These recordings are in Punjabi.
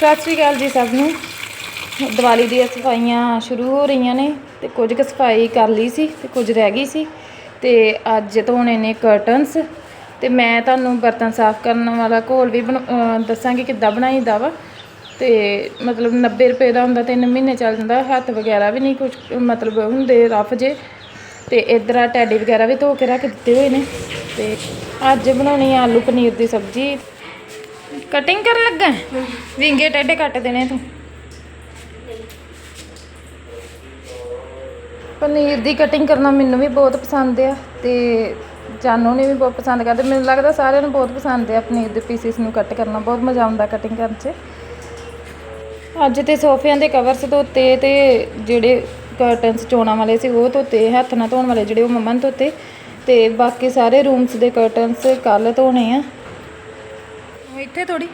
ਸਤਿ ਸ਼੍ਰੀ ਅਕਾਲ ਜੀ ਸਭ ਨੂੰ। ਦੀਵਾਲੀ ਦੀਆਂ ਸਫਾਈਆਂ ਸ਼ੁਰੂ ਹੋ ਰਹੀਆਂ ਨੇ ਤੇ ਕੁਝ ਕੁ ਸਫ਼ਾਈ ਕਰ ਲਈ ਸੀ ਤੇ ਕੁਝ ਰਹਿ ਗਈ ਸੀ ਤੇ ਅੱਜ ਧੋਣੇ ਨੇ ਕਰਟਨਸ ਤੇ ਮੈਂ ਤੁਹਾਨੂੰ ਬਰਤਨ ਸਾਫ਼ ਕਰਨ ਵਾਲਾ ਘੋਲ ਵੀ ਬਣਾ- ਅਹ ਦੱਸਾਂਗੀ ਕਿੱਦਾਂ ਬਣਾਈਦਾ ਵਾ। ਤੇ ਮਤਲਬ 90 ਰੁਪਏ ਦਾ ਹੁੰਦਾ, ਤਿੰਨ ਮਹੀਨੇ ਚੱਲ ਜਾਂਦਾ, ਹੱਥ ਵਗੈਰਾ ਵੀ ਨਹੀਂ ਕੁਝ ਮਤਲਬ ਹੁੰਦੇ ਰਫ ਜੇ। ਤੇ ਇਧਰ ਆ ਟੈਡੀ ਵਗੈਰਾ ਵੀ ਧੋ ਕੇ ਰੱਖ ਦਿੱਤੇ ਹੋਏ ਨੇ। ਤੇ ਅੱਜ ਬਣਾਉਣੀ ਆ ਆਲੂ ਪਨੀਰ ਦੀ ਸਬਜ਼ੀ। ਕਟਿੰਗ ਕਰਨ ਲੱਗਾ ਵਿੰਗੇ ਟੇਡੇ ਕੱਟ ਦੇਣੇ ਤੂੰ। ਪਨੀਰ ਦੀ ਕਟਿੰਗ ਕਰਨਾ ਮੈਨੂੰ ਵੀ ਬਹੁਤ ਪਸੰਦ ਆ ਤੇ ਜਾਨੂ ਨੇ ਵੀ ਬਹੁਤ ਪਸੰਦ ਕਰਦੇ। ਮੈਨੂੰ ਲੱਗਦਾ ਸਾਰਿਆਂ ਨੂੰ ਬਹੁਤ ਪਸੰਦ ਆ ਪਨੀਰ ਦੇ ਪੀਸਿਸ ਨੂੰ ਕੱਟ ਕਰਨਾ। ਬਹੁਤ ਮਜ਼ਾ ਆਉਂਦਾ ਕਟਿੰਗ ਕਰਨ 'ਚ। ਅੱਜ ਤੇ ਸੋਫਿਆਂ ਦੇ ਕਵਰਸ ਧੋਤੇ ਤੇ ਜਿਹੜੇ ਕਰਟਨਸ ਚੋਣਾਂ ਵਾਲੇ ਸੀ ਉਹ ਧੋਤੇ, ਹੱਥ ਨਾਲ ਧੋਣ ਵਾਲੇ ਜਿਹੜੇ ਉਹ ਮੰਮਾ ਨੇ ਧੋਤੇ। ਤੇ ਬਾਕੀ ਸਾਰੇ ਰੂਮਸ ਦੇ ਕਰਟਨਸ ਕੱਲ ਧੋਣੇ ਆ। ਇੱਥੇ ਥੋੜੀ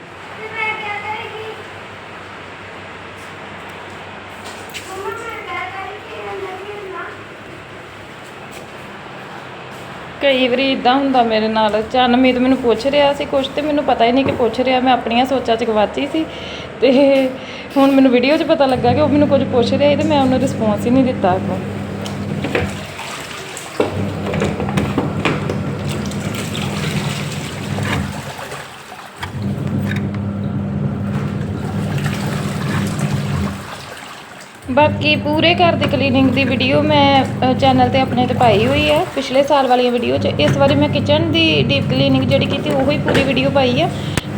ਕਈ ਵਾਰੀ ਇਦਾਂ ਹੁੰਦਾ ਮੇਰੇ ਨਾਲ। ਚੰਨਮੀਤ ਮੈਨੂੰ ਪੁੱਛ ਰਿਹਾ ਸੀ ਕੁਝ ਤੇ ਮੈਨੂੰ ਪਤਾ ਹੀ ਨਹੀਂ ਕਿ ਪੁੱਛ ਰਿਹਾ। ਮੈਂ ਆਪਣੀਆਂ ਸੋਚਾਂ 'ਚ ਗਵਾਚੀ ਸੀ ਤੇ ਹੁਣ ਮੈਨੂੰ ਵੀਡੀਓ 'ਚ ਪਤਾ ਲੱਗਾ ਕਿ ਉਹ ਮੈਨੂੰ ਕੁਝ ਪੁੱਛ ਰਿਹਾ ਸੀ ਤੇ ਮੈਂ ਉਹਨੂੰ ਰਿਸਪੌਂਸ ਹੀ ਨਹੀਂ ਦਿੱਤਾ ਅੱਗੋਂ। ਬਾਕੀ ਪੂਰੇ ਘਰ ਦੀ ਕਲੀਨਿੰਗ ਦੀ ਵੀਡੀਓ ਮੈਂ ਚੈਨਲ ਤੇ ਆਪਣੇ ਤੇ ਪਾਈ ਹੋਈ ਹੈ। ਪਿਛਲੇ ਸਾਲ ਵਾਲੀਆਂ ਵੀਡੀਓ 'ਚ ਇਸ ਵਾਰੀ ਮੈਂ ਕਿਚਨ ਦੀ ਡੀਪ ਕਲੀਨਿੰਗ ਜਿਹੜੀ ਕੀਤੀ, ਉਹ ਹੀ ਪੂਰੀ ਵੀਡੀਓ ਪਾਈ ਹੈ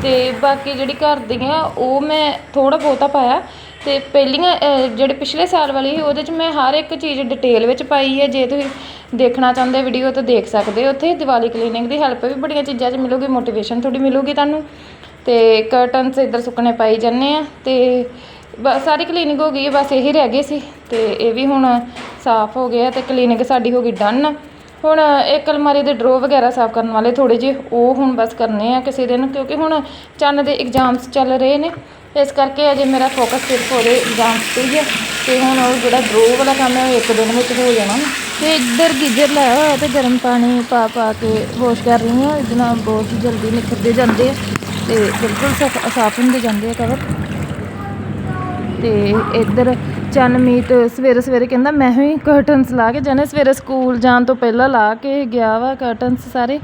ਤੇ ਬਾਕੀ ਜਿਹੜੀ ਘਰ ਦੀਆਂ, ਉਹ ਮੈਂ ਥੋੜਾ ਬਹੁਤਾ ਪਾਇਆ। ਤੇ ਪਹਿਲੀਆਂ ਜਿਹੜੇ ਪਿਛਲੇ ਸਾਲ ਵਾਲੀ ਸੀ, ਉਹਦੇ 'ਚ ਮੈਂ ਹਰ ਇੱਕ ਚੀਜ਼ ਡਿਟੇਲ ਵਿੱਚ ਪਾਈ ਹੈ। ਜੇ ਤੁਸੀਂ ਦੇਖਣਾ ਚਾਹੁੰਦੇ ਵੀਡੀਓ ਤਾਂ ਦੇਖ ਸਕਦੇ ਹੋ ਉੱਥੇ। ਦੀਵਾਲੀ ਕਲੀਨਿੰਗ ਦੀ ਹੈਲਪ ਵੀ ਬੜੀਆਂ ਚੀਜ਼ਾਂ 'ਚ ਮਿਲੂਗੀ ਮੋਟੀਵੇਸ਼ਨ ਥੋੜੀ ਮਿਲੂਗੀ ਤੁਹਾਨੂੰ। ਤੇ ਕਰਟਨਸ ਇੱਧਰ ਸੁੱਕਣੇ ਪਾਈ ਜਾਂਦੇ ਆ। ਤੇ ਬ ਸਾਰੀ ਕਲੀਨਿਕ ਹੋ ਗਈ ਹੈ, ਬਸ ਇਹੀ ਰਹਿ ਗਏ ਸੀ ਤੇ ਇਹ ਵੀ ਹੁਣ ਸਾਫ਼ ਹੋ ਗਿਆ ਤੇ ਕਲੀਨਿਕ ਸਾਡੀ ਹੋ ਗਈ ਡਨ ਹੁਣ ਇੱਕ ਅਲਮਾਰੀ ਦੇ ਡਰੋ ਵਗੈਰਾ ਸਾਫ਼ ਕਰਨ ਵਾਲੇ ਥੋੜੇ ਜਿਹੇ, ਉਹ ਹੁਣ ਬਸ ਕਰਨੇ ਆ ਕਿਸੇ ਦਿਨ, ਕਿਉਂਕਿ ਹੁਣ ਚੰਨ ਦੇ ਐਗਜ਼ਾਮਸ ਚੱਲ ਰਹੇ ਨੇ। ਇਸ ਕਰਕੇ ਅਜੇ ਮੇਰਾ ਫੋਕਸ ਸਿਰਫ ਉਹਦੇ ਐਗਜ਼ਾਮਸ ਤੇ ਹੀ ਹੈ ਤੇ ਹੁਣ ਉਹ ਜਿਹੜਾ ਡਰੋ ਵਾਲਾ ਕੰਮ ਹੈ, ਉਹ ਇੱਕ ਦਿਨ ਵਿੱਚ ਹੋ ਜਾਣਾ। ਤੇ ਇੱਧਰ ਗੀਜ਼ਰ ਲਾਇਆ ਹੋਇਆ ਤੇ ਗਰਮ ਪਾਣੀ ਪਾ ਪਾ ਕੇ ਵਾਸ਼ ਕਰ ਰਹੀ ਹਾਂ। ਇਹਦੇ ਨਾਲ ਬਹੁਤ ਹੀ ਜਲਦੀ ਨਿਖਰਦੇ ਜਾਂਦੇ ਆ ਤੇ ਬਿਲਕੁਲ ਸਾਫ਼ ਸਾਫ਼ ਹੁੰਦੇ ਜਾਂਦੇ ਆ ਕਵਰ ਤੇ ਇੱਧਰ ਚੰਨਮੀਤ ਸਵੇਰੇ ਸਵੇਰੇ ਕਹਿੰਦਾ, ਮੈਂ ਵੀ ਕਰਟਨਸ ਲਾ ਕੇ ਜਾਣੇ, ਸਵੇਰੇ ਸਕੂਲ ਜਾਣ ਤੋਂ ਪਹਿਲਾਂ ਲਾ ਕੇ ਗਿਆ ਵਾ ਕਰਟਨਸ ਸਾਰੇ।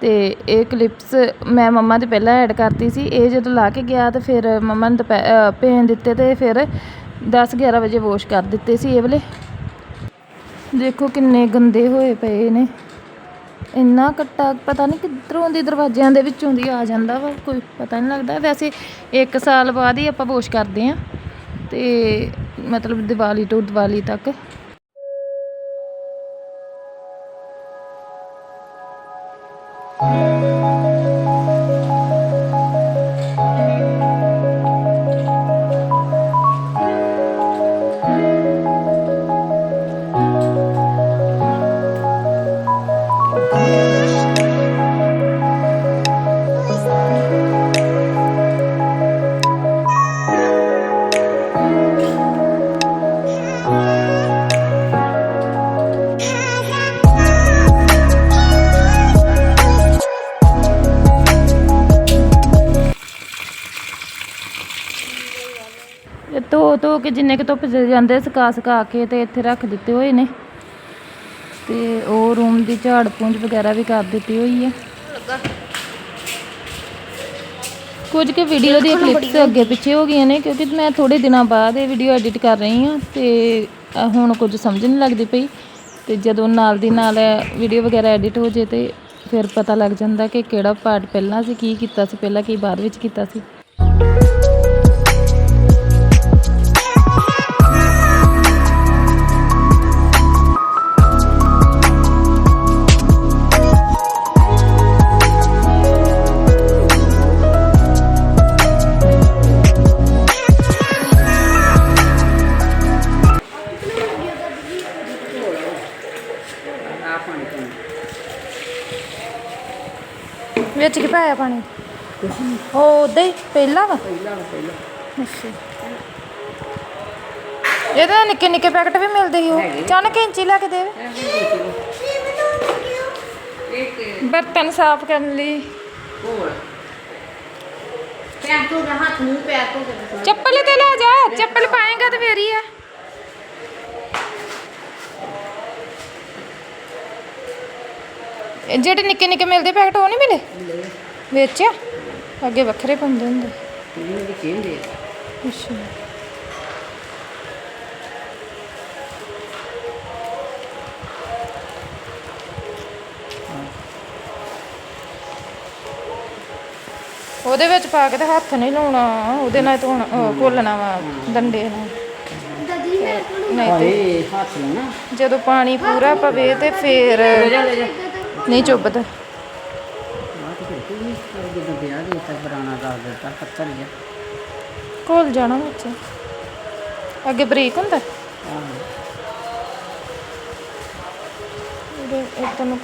ਤੇ ਇਹ ਕਲਿੱਪਸ ਮੈਂ ਮੰਮਾ ਦੇ ਪਹਿਲਾਂ ਐਡ ਕਰਤੀ ਸੀ। ਇਹ ਜਦੋਂ ਲਾ ਕੇ ਗਿਆ ਤੇ ਫਿਰ ਮੰਮਾ ਨੇ ਦੁਪਹਿ- ਭੇਜ ਦਿੱਤੇ ਤੇ ਫਿਰ 10 11 ਵਜੇ ਵਾਸ਼ ਕਰ ਦਿੱਤੇ ਸੀ ਇਹ ਵਾਲੇ। ਦੇਖੋ ਕਿੰਨੇ ਗੰਦੇ ਹੋਏ ਪਏ ਨੇ। ਇੰਨਾ ਕੱਟਾ, ਪਤਾ ਨਹੀਂ ਕਿੱਧਰੋਂ ਦੀ ਦਰਵਾਜ਼ਿਆਂ ਦੇ ਵਿੱਚੋਂ ਦੀ ਆ ਜਾਂਦਾ ਵਾ, ਕੋਈ ਪਤਾ ਨਹੀਂ ਲੱਗਦਾ। ਵੈਸੇ 1 ਸਾਲ ਬਾਅਦ ਹੀ ਆਪਾਂ ਵਾਸ਼ ਕਰਦੇ ਆ। ਅਤੇ ਮਤਲਬ ਦੀਵਾਲੀ ਟੂ ਦੀਵਾਲੀ ਤੱਕ ਧੋ ਧੋ ਕੇ ਜਿੰਨੇ ਕੁ ਧੁੱਪ ਜਾਂਦੇ ਸੁਕਾ ਸੁਕਾ ਕੇ ਤੇ ਇੱਥੇ ਰੱਖ ਦਿੱਤੇ ਹੋਏ ਨੇ। ਤੇ ਉਹ ਰੂਮ ਦੀ ਝਾੜ ਪੂੰਝ ਵਗੈਰਾ ਵੀ ਕਰ ਦਿੱਤੀ ਹੋਈ ਹੈ ਕੁਝ ਕੁ ਵੀਡੀਓ ਦੀਆਂ ਕਲਿੱਪਸ ਅੱਗੇ ਪਿੱਛੇ ਹੋ ਗਈਆਂ ਨੇ ਕਿਉਂਕਿ ਮੈਂ ਥੋੜੇ ਦਿਨਾਂ ਬਾਅਦ ਇਹ ਵੀਡੀਓ ਐਡਿਟ ਕਰ ਰਹੀ ਹਾਂ ਤੇ ਹੁਣ ਕੁਝ ਸਮਝ ਨਹੀਂ ਲੱਗਦੀ ਪਈ। ਤੇ ਜਦੋਂ ਨਾਲ ਦੀ ਨਾਲ ਵੀਡੀਓ ਵਗੈਰਾ ਐਡਿਟ ਹੋ ਜੇ ਤੇ ਫਿਰ ਪਤਾ ਲੱਗ ਜਾਂਦਾ ਕਿ ਕਿਹੜਾ ਪਾਰਟ ਪਹਿਲਾਂ ਸੀ ਕੀ ਕੀਤਾ ਸੀ ਪਹਿਲਾਂ ਕੀ ਬਾਅਦ ਵਿੱਚ ਕੀਤਾ ਸੀ। ਪਾਇਆ ਪਾਣੀ? ਉਹ ਉਦਾਂ ਹੀ ਪਹਿਲਾਂ ਵਾ? ਅੱਛਾ। ਇਹਦੇ ਨਿੱਕੇ ਨਿੱਕੇ ਪੈਕਟ ਵੀ ਮਿਲਦੇ ਸੀ ਉਹ। ਚੰਨ ਕੈਂਚੀ ਲੈ ਕੇ ਦੇ। ਬਰਤਨ ਸਾਫ਼ ਕਰਨ ਲਈ। ਹੱਥ ਮੂੰਹ ਪੈਰ ਧੋ ਚੱਪਲ ਤੇ ਲੈ ਜਾ ਚੱਪਲ ਪਾਏਗਾ ਤੇ ਫੇਰ ਹੀ ਆ। ਇਹ ਜਿਹੜੇ ਨਿੱਕੇ ਨਿੱਕੇ ਮਿਲਦੇ ਪੈਕਟ ਉਹ ਨਹੀਂ ਮਿਲੇ। ਆ? ਅੱਗੇ ਵੱਖਰੇ ਪਾਉਂਦੇ ਹੁੰਦੇ। ਇਹਨੂੰ ਵੀ ਕਹਿੰਦੇ ਆ ਅੱਛਾ। ਉਹਦੇ ਵਿੱਚ ਪਾ ਕੇ ਤੇ ਹੱਥ ਨਹੀਂ ਲਾਉਣਾ। ਉਹਦੇ ਨਾਲ ਧੋਣਾ ਘੋਲਣਾ ਵਾ ਡੰਡੇ ਨਾਲ। ਨਹੀਂ ਤੇ ਹਾਏ ਹੱਥ ਲਾਉਣਾ ਜਦੋਂ ਪਾਣੀ ਪੂਰਾ ਪਵੇ ਤੇ ਫੇਰ ਨਹੀਂ ਚੁੱਭਦਾ। ਕਰ ਦਿੱਤਾ ਪੱਤਰ ਜਿਹਾ ਘੋਲ ਜਾਣਾ ਵਿੱਚ। ਅੱਗੇ ਬਰੀਕ ਹੁੰਦਾ? ਇੱਧਰ ਨੂੰ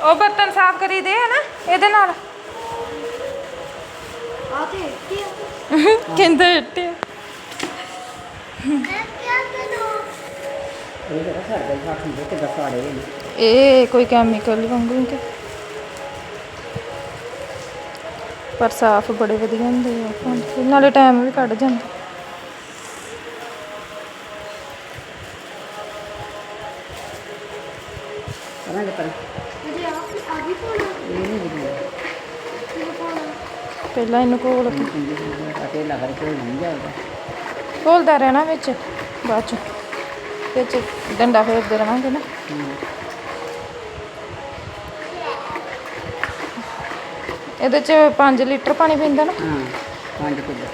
ਉਹ ਬਰਤਨ ਸਾਫ਼ ਕਰੀ ਦੇ ਹੈ ਨਾ ਇਹਦੇ ਨਾਲ। ਆ ਤੇ ਇੱਥੇ ਕਹਿੰਦਾ ਇੱਟੇ ਮੈਂ ਕਿਆ ਕਰੂੰ ਇਹ ਜਿਹੜਾ ਸਾਡੇ ਹੱਥ ਹੁੰਦੇ ਕਿ ਦਫਾੜੇ ਨੇ। ਇਹ ਕੋਈ ਕੈਮੀਕਲ ਵਾਂਗੂ ਕਿ ਪਰ ਸਾਫ਼ ਬੜੇ ਵਧੀਆ ਹੁੰਦੇ ਆ ਭਾਂਡੇ। ਨਾਲੇ ਟਾਈਮ ਵੀ ਕੱਢ ਜਾਂਦਾ। ਕਰਾਂਗੇ ਪਰ। ਪਹਿਲਾਂ ਇਹਨੂੰ ਘੋਲ ਕੇ। ਅਟੇ ਲੱਗ ਰਿਹਾ ਕੋਈ ਨਹੀਂ ਜਾਊਗਾ ਘੋਲਦਾ ਰਹਿਣਾ ਵਿੱਚ ਬਾਅਦ ਚ। ਵਿੱਚ ਡੰਡਾ ਫੇਰਦੇ ਰਵਾਂਗੇ ਨਾ। ਇਹਦੇ ਚ 5 ਲੀਟਰ ਪਾਣੀ ਪੈਂਦਾ ਨਾ? ਹਾਂ ਪੰਜ ਕਿਲੋ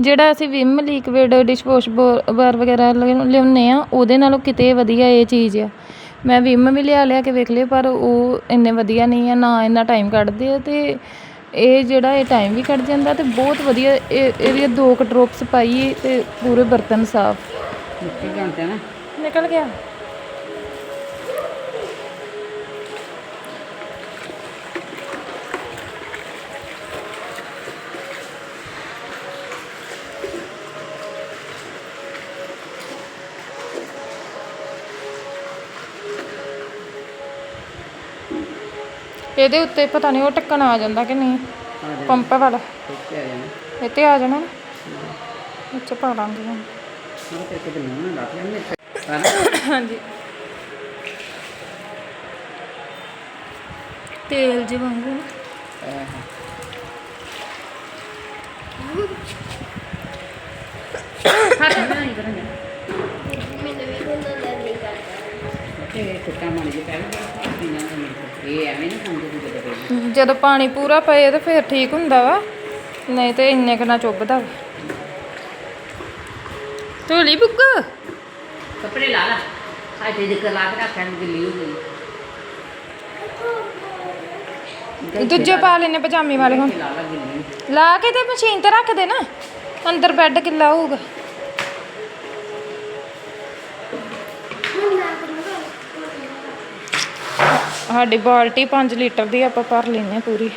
ਜਿਹੜਾ ਅਸੀਂ ਵਿਮ ਲਿਕਵਿਡ ਡਿਸ਼ਵਾਸ਼ ਬਾਰ ਵਗੈਰਾ ਲਿਆ- ਲਿਆਉਂਦੇ ਆ ਉਹਦੇ ਨਾਲੋਂ ਕਿਤੇ ਵਧੀਆ ਇਹ ਚੀਜ਼ ਆ। ਮੈਂ ਵਿਮ ਵੀ ਲਿਆ ਲਿਆ ਕੇ ਵੇਖ ਲਏ ਪਰ ਉਹ ਇੰਨੇ ਵਧੀਆ ਨਹੀਂ ਆ ਨਾ ਇੰਨਾ ਟਾਈਮ ਕੱਢਦੇ ਆ ਤੇ ਇਹ ਜਿਹੜਾ ਇਹ ਟਾਈਮ ਵੀ ਕੱਢ ਜਾਂਦਾ ਤੇ ਬਹੁਤ ਵਧੀਆ ਇਹ ਇਹਦੀਆਂ ਦੋ ਕੁ ਡ੍ਰੌਪਸ ਪਾਈਏ ਤੇ ਪੂਰੇ ਬਰਤਨ ਸਾਫ਼। ਮਿੱਟੀ ਜਾਂਦੇ ਨਾ। ਨਿਕਲ ਗਿਆ। ਇਹਦੇ ਉੱਤੇ ਪਤਾ ਨਹੀਂ ਉਹ ਢੱਕਣ ਆ ਜਾਂਦਾ ਕਿ ਨਹੀਂ ਪੰਪ ਵਾਲਾ। ਇੱਥੇ ਆ ਜਾਣਾ। ਆ ਵਿੱਚ ਪਾ ਲਾਂਗੇ ਹੁਣ। ਹਾਂਜੀ। ਤੇਲ ਜਿਹਾ ਵਾਂਗੂ। ਨਾ। ਹੱਥ ਤੇ ਕੁੱਤਾ ਮਣ ਜੇ ਪਹਿਲਾਂ ਪੀਣਾ ਨਹੀਂ ਇਹ ਐਵੇਂ ਨਾ ਸਮਝੋ ਕਿ ਕਿਤੇ ਪਈ ਜਦੋਂ ਪਾਣੀ ਪੂਰਾ ਪਏ ਤੇ ਫਿਰ ਠੀਕ ਹੁੰਦਾ ਵਾ ਨਹੀਂ ਤੇ ਇੰਨੇ ਕੁ ਨਾ ਚੁੱਭਦਾ ਵਾ। ਧੋਲੀ ਬੁੱਕ। ਕੱਪੜੇ ਲਾ ਲਾ। ਹਾਏ ਤੇ ਜਿੱਕ ਲਾ ਕੇ ਰੱਖਣ ਗਿੱਲੀ ਹੋ ਗਈ। ਦੂਜੇ ਪਾ ਲੈਨੇ ਪਜਾਮੀ ਵਾਲੇ ਹੁਣ। ਲਾ ਲਾ ਗਿੱਲੀ। ਲਾ ਕੇ ਤੇ ਮਸ਼ੀਨ ਤੇ ਰੱਖ ਦੇ ਨਾ। ਅੰਦਰ ਬੈੱਡ ਕਿੱਲਾ ਹੋਊਗਾ ਹੁਣ ਮੈਂ ਕਰੂੰਗਾ ਸਾਡੀ ਬਾਲਟੀ 5 ਲੀਟਰ ਦੀ ਆਪਾਂ ਭਰ ਲੈਨੇ ਆ ਪੂਰੀ।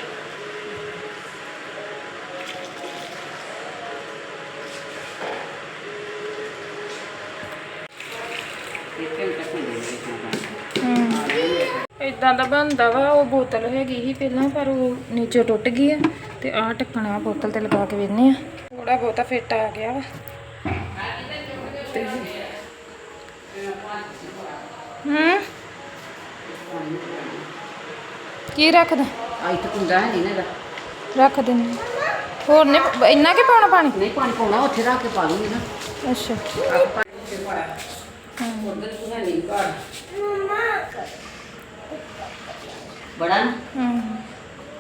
ਇਦਾਂ ਦਾ ਬਣਦਾ ਵਾ ਉਹ ਬੋਤਲ ਹੈਗੀ ਸੀ ਪਹਿਲਾਂ ਪਰ ਉਹ ਨੀਚੇ ਟੁੱਟ ਗਈ ਆ ਤੇ ਆਹ ਢੱਕਣਾ ਬੋਤਲ ਤੇ ਲਗਾ ਕੇ ਵੇਖਨੇ ਆ ਥੋੜਾ ਬਹੁਤਾ ਫਿੱਟ ਆ ਗਿਆ ਵਾ। ਹੂੰ। ਕੀ ਰੱਖਦਾ? ਆ ਇੱਥੇ ਕੁੰਡਾ ਹੈ ਨਹੀਂ ਨਾ ਇਹਦਾ। ਰੱਖ ਦਿੰਦੇ ਹੋਰ ਨਹੀਂ ਇੰਨਾ ਕਿ ਪਾਉਣਾ ਪਾਣੀ? ਨਹੀਂ ਪਾਣੀ ਪਾਉਣਾ ਉੱਥੇ ਰੱਖ ਕੇ ਪਾ ਲੂੰਗੀ ਨਾ। ਅੱਛਾ। ਉਧਰ ਤੂੰ ਹੈ ਨਹੀਂ ਘਰ। ਬੜਾ ਨਾ। ਹੂੰ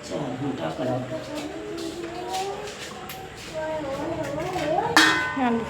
ਚਲ ਹੁਣ ਟੱਕ ਲਾ ਹਾਂਜੀ।